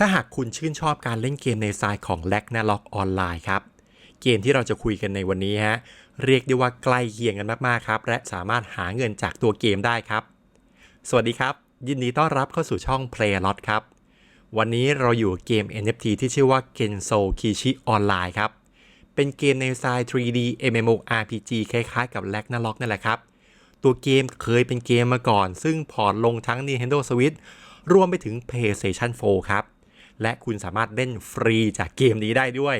ถ้าหากคุณชื่นชอบการเล่นเกมในสไตล์ของ l a g n a l o c k ออนไลน์ครับ เกมที่เราจะคุยกันในวันนี้ฮะ เรียกได้ว่าใกล้เคียงกันมากๆครับ และสามารถหาเงินจากตัวเกมได้ครับ สวัสดีครับ ยินดีต้อนรับเข้าสู่ช่อง Playlot ครับ วันนี้เราอยู่กับเกม NFT ที่ชื่อว่า Genso Kishi Online ครับ เป็นเกมในสไตล์ 3D MMORPG คล้ายๆกับ l a g n a l o c k นั่นแหละครับ ตัวเกมเคยเป็นเกมมาก่อน ซึ่งพอร์ตลงทั้ง Nintendo Switch รวมไปถึง PlayStation 4 ครับ และคุณสามารถเล่นฟรีจากเกมนี้ได้ด้วย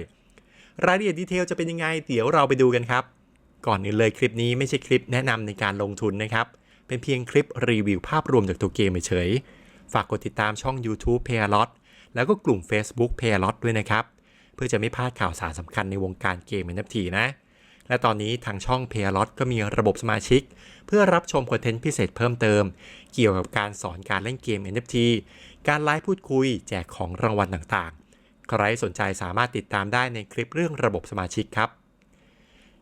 รายละเอียดดีเทลจะเป็นยังไง เดี๋ยวเราไปดูกันครับ ก่อนอื่นเลยคลิปนี้ไม่ใช่คลิปแนะนำในการลงทุนนะครับ เป็นเพียงคลิปรีวิวภาพรวมจากตัวเกมเฉยๆฝากกดติดตามช่อง YouTube p a y l o t แล้วก็กลุ่ม Facebook p a y l o t ด้วยนะครับ เพื่อจะไม่พลาดข่าวสารสำคัญในวงการเกม NFT นะ และตอนนี้ทางช่อง p a y l o t ก็มีระบบสมาชิก เพื่อรับชมคอนเทนต์พิเศษเพิ่มเติม เกี่ยวกับการสอนการเล่นเกม NFT การไลฟ์พูดคุยแจกของรางวัลต่างๆ ใครสนใจสามารถติดตามได้ในคลิปเรื่องระบบสมาชิกครับ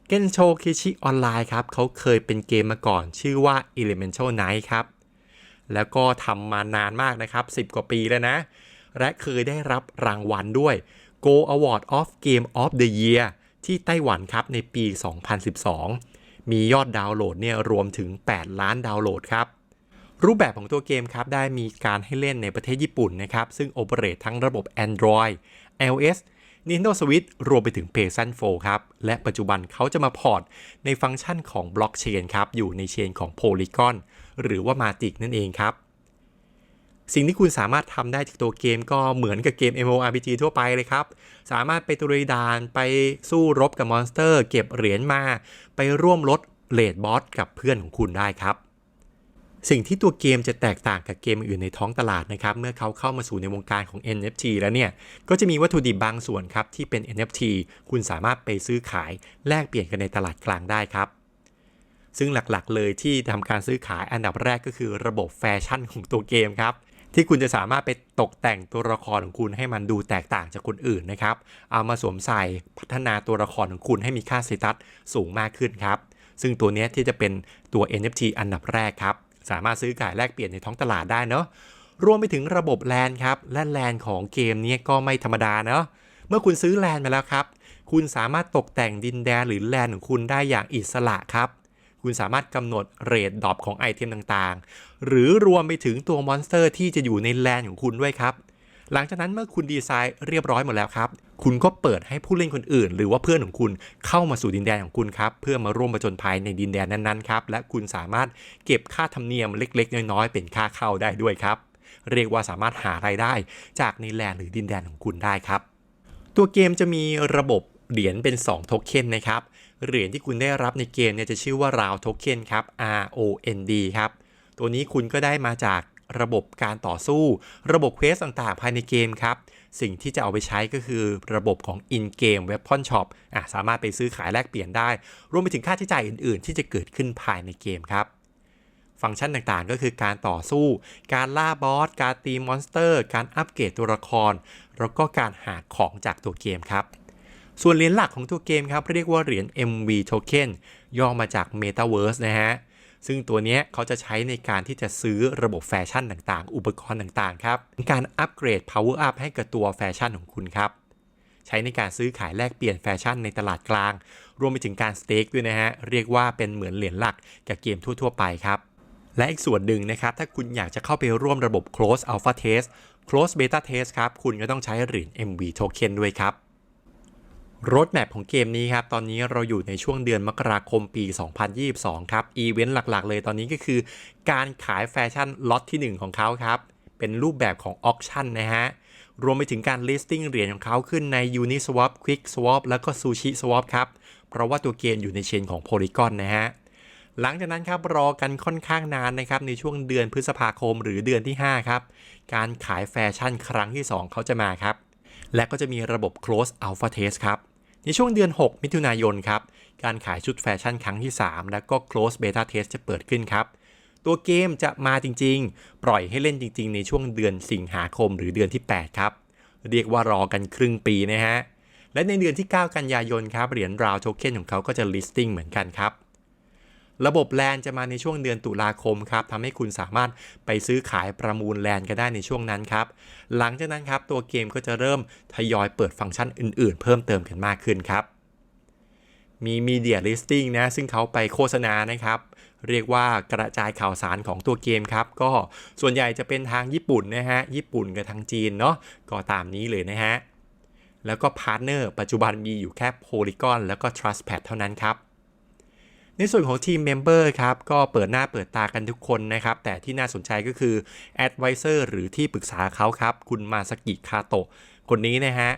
เกนโชคิชิออนไลน์ครับเขาเคยเป็นเกมมาก่อนชื่อว่า Elemental Night ครับ แล้วก็ทำมานานมากนะครับ 10 กว่าปีแล้วนะ และเคยได้รับรางวัลด้วย Go Award of Game of the Year ที่ไต้หวันครับในปี 2012 มียอดดาวน์โหลดเนี่ยรวมถึง 8 ล้านดาวน์โหลดครับ รูปแบบของตัวเกมครับ ได้มีการให้เล่นในประเทศญี่ปุ่นนะครับ ซึ่งโอเปเรตทั้งระบบ Android iOS Nintendo Switch รวมไปถึง PlayStation 4 ครับ และปัจจุบันเขาจะมาพอร์ตในฟังก์ชันของบล็อกเชนครับ อยู่ในเชนของ Polygon หรือว่า Matic นั่นเองครับ สิ่งที่คุณสามารถทำได้จากตัวเกมก็เหมือนกับเกม MMORPG ทั่วไปเลยครับ สามารถไปตุรดานไปสู้รบกับมอนสเตอร์ เก็บเหรียญมา ไปร่วมลดเลดบอสกับเพื่อนของคุณได้ครับ สิ่งที่ตัวเกมจะแตกต่างกับเกมอื่นในท้องตลาดนะครับ เมื่อเขาเข้ามาสู่ในวงการของ NFT แล้วเนี่ย ก็จะมีวัตถุดิบบางส่วนครับ ที่เป็น NFT คุณสามารถไปซื้อขายแลกเปลี่ยนกันในตลาดกลางได้ครับ ซึ่งหลักๆ เลยที่ทำการซื้อขายอันดับแรกก็คือระบบแฟชั่นของตัวเกมครับที่คุณจะสามารถไปตกแต่งตัวละครของคุณให้มันดูแตกต่างจากคนอื่นนะครับ เอามาสวมใส่พัฒนาตัวละครของคุณให้มีค่าสเตตัสสูงมากขึ้นครับ ซึ่งตัวนี้ที่จะเป็นตัว NFT อันดับแรกครับ สามารถซื้อขายแลกเปลี่ยนในท้องตลาดได้เนาะรวมไปถึงระบบแลนครับและแลนของเกมนี้ก็ไม่ธรรมดาเนาะเมื่อคุณซื้อแลนมาแล้วครับ คุณสามารถตกแต่งดินแดนหรือแลนของคุณได้อย่างอิสระครับ คุณสามารถกำหนดเรทดรอปของไอเทมต่างๆ หรือรวมไปถึงตัวมอนสเตอร์ที่จะอยู่ในแลนของคุณด้วยครับ หลังจากนั้นเมื่อคุณดีไซน์เรียบร้อยหมดแล้วครับ คุณก็เปิดให้ผู้เล่นคนอื่น หรือว่าเพื่อนของคุณเข้ามาสู่ดินแดนของคุณครับ เพื่อมาร่วมประจนภัยในดินแดนนั้นๆครับ และคุณสามารถเก็บค่าธรรมเนียมเล็ก ๆ น้อยๆ เป็นค่าเข้าได้ด้วยครับ เรียกว่าสามารถหารายได้จากในแลนหรือดินแดนของคุณได้ครับ ตัวเกมจะมีระบบเหรียญเป็น2โทเค็นนะครับ เหรียญที่คุณได้รับในเกมเนี่ยจะชื่อว่าราวโทเค็นครับ R O N D ครับ ตัวนี้คุณก็ได้มาจากระบบการต่อสู้ ระบบเควสต่างๆ ภายในเกมครับ สิ่งที่จะเอาไปใช้ก็คือระบบของ in-game weapon shop อะสามารถไปซื้อขายแลกเปลี่ยนได้ รวมไปถึงค่าใช้จ่ายอื่น ๆ ที่จะเกิดขึ้นภายในเกมครับฟังก์ชันต่างๆ ก็คือการต่อสู้ การล่าบอส การตีมอนสเตอร์ การอัปเกรดตัวละคร แล้วก็การหาของจากตัวเกมครับ ส่วนเหรียญหลักของตัวเกมครับ เรียกว่าเหรียญ MV Token ย่อมาจาก Metaverse นะฮะ ซึ่งตัวนี้เขาจะใช้ในการที่จะซื้อระบบแฟชั่นต่างๆ อุปกรณ์ต่างๆ ครับการอัปเกรด power up ให้กับตัวแฟชั่นของคุณครับ ใช้ในการซื้อขายแลกเปลี่ยนแฟชั่นในตลาดกลาง รวมไปถึงการสเต็กด้วยนะฮะ เรียกว่าเป็นเหมือนเหรียญหลักกับเกมทั่ว ๆ ไปครับ และอีกส่วนหนึ่งนะครับ ถ้าคุณอยากจะเข้าไปร่วมระบบ close alpha test close beta test ครับ คุณก็ต้องใช้เหรียญ MV token ด้วยครับ รถแมพของเกมนี้ครับ ตอนนี้เราอยู่ในช่วงเดือนมกราคมปี 2022 ครับ อีเวนต์หลักๆ เลยตอนนี้ก็คือ การขายแฟชั่นล็อตที่ 1 ของเขาครับ เป็นรูปแบบของออ t ชั่นนะฮะ รวมไปถึงการ listing เหรียญของเขาขึ้นใน Uniswap Quick Swap แล้วก็ Sushi Swap ครับ เพราะว่าตัวเกมอยู่ในเชนของ Polygon นะฮะ หลังจากนั้นครับรอกันค่อนข้างนานนะครับในช่วงเดือนพฤษภาคมหรือเดือนที่ 5 ครับ การขายแฟชั่นครั้งที่ 2เขาจะมาครับ และก็จะมีระบบ close alpha test ครับ ในช่วงเดือน 6 มิถุนายนครับ การขายชุดแฟชั่นครั้งที่ 3 แล้วก็ close beta test จะเปิดขึ้นครับ ตัวเกมจะมาจริง ๆ ปล่อยให้เล่นจริง ๆ ในช่วงเดือนสิงหาคมหรือเดือนที่ 8 ครับ เรียกว่ารอกันครึ่งปีนะฮะ และในเดือนที่ 9 กันยายนครับ เหรียญราวโทเค็นของเขาก็จะ listing เหมือนกันครับ ระบบแลนจะมาในช่วงเดือนตุลาคมครับทำให้คุณสามารถไปซื้อขายประมูลแลนก็ได้ในช่วงนั้นครับ หลังจากนั้นครับตัวเกมก็จะเริ่มทยอยเปิดฟังก์ชันอื่นๆ เพิ่มเติมกันมากขึ้นครับ มี Media Listing นะ ซึ่งเขาไปโฆษณานะครับเรียกว่ากระจายข่าวสารของตัวเกมครับ ก็ส่วนใหญ่จะเป็นทางญี่ปุ่นนะฮะ ญี่ปุ่นกับทางจีนเนาะก็ตามนี้เลยนะฮะ แล้วก็พาร์ทเนอร์ปัจจุบันมีอยู่แค่ Polygon แล้วก็ TrustPad เท่านั้นครับ ในส่วนของทีมเมมเบอร์ครับก็เปิดหน้าเปิดตากันทุกคนนะครับ แต่ที่น่าสนใจก็คือ Advisor หรือที่ปรึกษาเขาครับ คุณมาสกิคาโตะคนนี้นะฮะ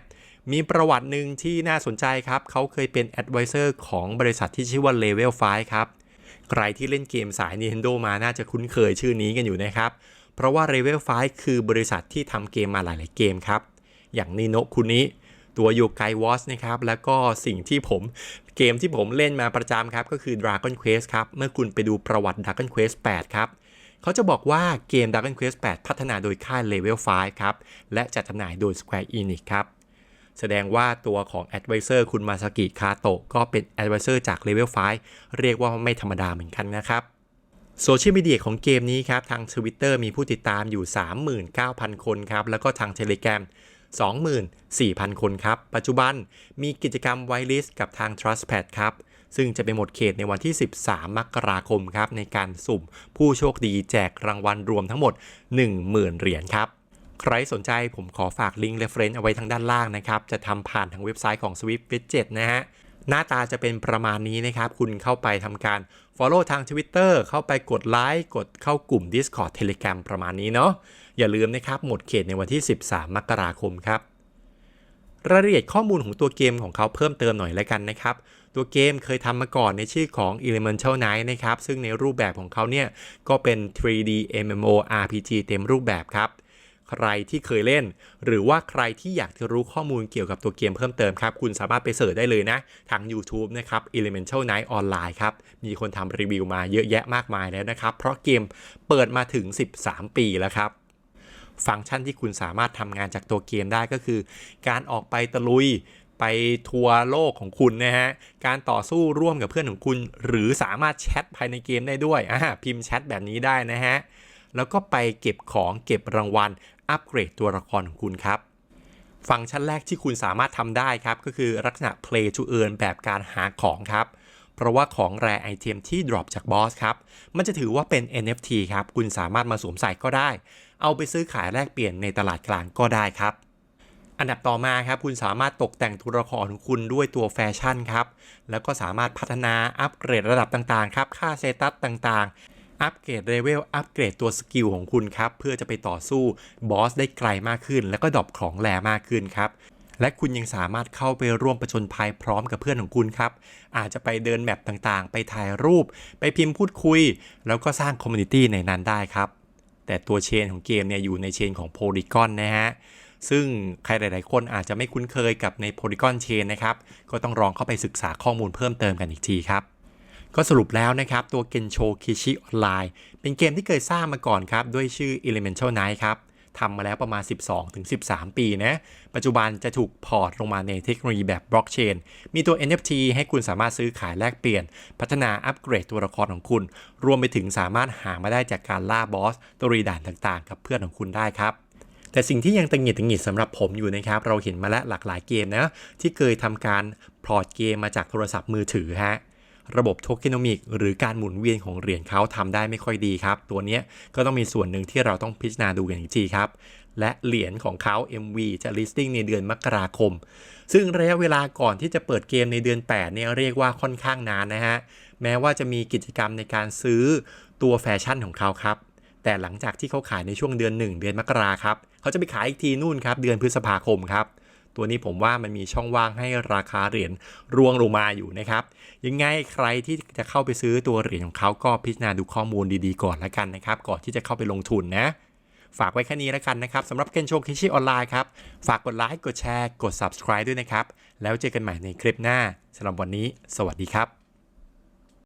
มีประวัติหนึ่งที่น่าสนใจครับ เขาเคยเป็น Advisor ของบริษัทที่ชื่อว่า Level 5 ครับ ใครที่เล่นเกมสาย Nintendo มาน่าจะคุ้นเคยชื่อนี้กันอยู่นะครับ เพราะว่า Level 5 คือบริษัทที่ทำเกมมาหลาย ๆ เกมครับ อย่างนิโนคุนิ ตัวโยไกวอสนะครับ แล้วก็สิ่งที่ผมเกมที่ผมเล่นมาประจำครับ ก็คือ Dragon Quest ครับ เมื่อคุณไปดูประวัติ Dragon Quest 8 ครับเขาจะบอกว่าเกม Dragon Quest 8 พัฒนาโดยค่าย Level 5 ครับ และจัดจำหน่ายโดย Square Enix ครับ แสดงว่าตัวของ Advisor คุณมาสกิคาโตะก็เป็น Advisor จาก Level 5 เรียกว่าไม่ธรรมดาเหมือนกันนะครับโซเชียลมีเดียของเกมนี้ครับ ทาง Twitter มีผู้ติดตามอยู่ 39,000 คนครับ แล้วก็ทาง Telegram 24,000 คนครับ ปัจจุบันมีกิจกรรมไวลิสกับทาง TrustPad ครับ ซึ่งจะเป็นหมดเขตในวันที่ 13 มกราคมครับ ในการสุ่มผู้โชคดีแจกรางวัลรวมทั้งหมด 10,000 เหรียญครับใครสนใจผมขอฝากลิงก์ reference เอาไว้ทางด้านล่างนะครับ จะทำผ่านทางเว็บไซต์ของ Swift Widget นะฮะ หน้าตาจะเป็นประมาณนี้นะครับ คุณเข้าไปทำการ Follow ทาง Twitter เข้าไปกดไลค์กดเข้ากลุ่ม Discord Telegram ประมาณนี้เนาะอย่าลืมนะครับ หมดเขตในวันที่ 13 มกราคมครับรายละเอียดข้อมูลของตัวเกมของเขาเพิ่มเติมหน่อยแล้วกันนะครับ ตัวเกมเคยทำมาก่อนในชื่อของ Elemental knight นะครับ ซึ่งในรูปแบบของเขาเนี่ย ก็เป็น 3D MMORPG เต็มรูปแบบครับ ใครที่เคยเล่น หรือว่าใครที่อยากจะรู้ข้อมูลเกี่ยวกับตัวเกมเพิ่มเติมครับ คุณสามารถไปเสิร์ชได้เลยนะ ทาง YouTube นะครับ Elemental Night Online ครับ มีคนทำรีวิวมาเยอะแยะมากมายแล้วนะครับ เพราะเกมเปิดมาถึง 13 ปีแล้วครับฟังก์ชันที่คุณสามารถทำงานจากตัวเกมได้ก็คือ การออกไปตะลุยไปทัวร์โลกของคุณนะฮะ การต่อสู้ร่วมกับเพื่อนของคุณ หรือสามารถแชทภายในเกมได้ด้วยอ่าพิมพ์แชทแบบนี้ได้นะฮะ แล้วก็ไปเก็บของเก็บรางวัล อัปเกรดตัวละครของคุณครับ ฟังก์ชันแรกที่คุณสามารถทำได้ครับ ก็คือลักษณะ play to earn แบบการหาของครับ เพราะว่าของแรไอเทมที่ drop จากบอสครับ มันจะถือว่าเป็น NFT ครับ คุณสามารถมาสวมใส่ก็ได้ เอาไปซื้อขายแลกเปลี่ยนในตลาดกลางก็ได้ครับอันดับต่อมาครับคุณสามารถตกแต่งตัวละครของคุณด้วยตัวแฟชั่นครับ แล้วก็สามารถพัฒนาอัปเกรดระดับต่างๆ ครับ ค่าเซตัสต่างๆ อัปเกรดเลเวล อัปเกรดตัวสกิลของคุณครับ เพื่อจะไปต่อสู้บอสได้ไกลมากขึ้น แล้วก็ดรอปของแรมากขึ้นครับและคุณยังสามารถเข้าไปร่วมประชนภัยพร้อมกับเพื่อนของคุณครับ อาจจะไปเดินแมปต่างๆ ไปถ่ายรูป ไปพิมพ์พูดคุย แล้วก็สร้างคอมมูนิตี้ในนั้นได้ครับ แต่ตัวเชนของเกมเนี่ยอยู่ในเชนของ Polygon นะฮะ ซึ่งใครหลาย ๆ คนอาจจะไม่คุ้นเคยกับใน Polygon Chain นะครับ ก็ต้องลองเข้าไปศึกษาข้อมูลเพิ่มเติมกันอีกทีครับ ก็สรุปแล้วนะครับ ตัว Gensho Kishi Online เป็นเกมที่เคยสร้างมาก่อนครับ ด้วยชื่อ Elemental Night ครับทำมาแล้วประมาณ 12-13 ปีนะ ปัจจุบันจะถูกพอร์ตลงมาในเทคโนโลยีแบบบล็อกเชน มีตัว NFT ให้คุณสามารถซื้อขายแลกเปลี่ยน พัฒนาอัปเกรดตัวละครของคุณ รวมไปถึงสามารถหามาได้จากการล่าบอส ตัวรีด่านต่างๆ กับเพื่อนของคุณได้ครับแต่สิ่งที่ยังตังหงิดตังหงิดสำหรับผมอยู่นะครับ เราเห็นมาแล้วหลากหลายเกมนะ ที่เคยทำการพอร์ตเกมมาจากโทรศัพท์มือถือฮะ ระบบโทเคนมิกหรือการหมุนเวียนของเหรียญเขาทำได้ไม่ค่อยดีครับ ตัวนี้ก็ต้องมีส่วนหนึ่งที่เราต้องพิจารณาดูกันอีกทีครับ และเหรียญของเขา MV จะ listing ในเดือนมกราคม ซึ่งระยะเวลาก่อนที่จะเปิดเกมในเดือน 8 เนี่ยเรียกว่าค่อนข้างนานนะฮะ แม้ว่าจะมีกิจกรรมในการซื้อตัวแฟชั่นของเขาครับ แต่หลังจากที่เขาขายในช่วงเดือน 1 เดือนมกราครับ เขาจะไปขายอีกทีนู่นครับเดือนพฤษภาคมครับ ตัวนี้ผมว่ามันมีช่องว่างให้ราคาเหรียญร่วงลงมาอยู่นะครับ ยังไงใครที่จะเข้าไปซื้อตัวเหรียญของเขาก็พิจารณาดูข้อมูลดีๆก่อนละกันนะครับ ก่อนที่จะเข้าไปลงทุนนะ ฝากไว้แค่นี้แล้วกันนะครับสำหรับเกนโชคิชิออนไลน์ครับ ฝากกดไลค์กดแชร์ กด subscribe ด้วยนะครับ แล้วเจอกันใหม่ในคลิปหน้าสำหรับวันนี้ สวัสดีครับ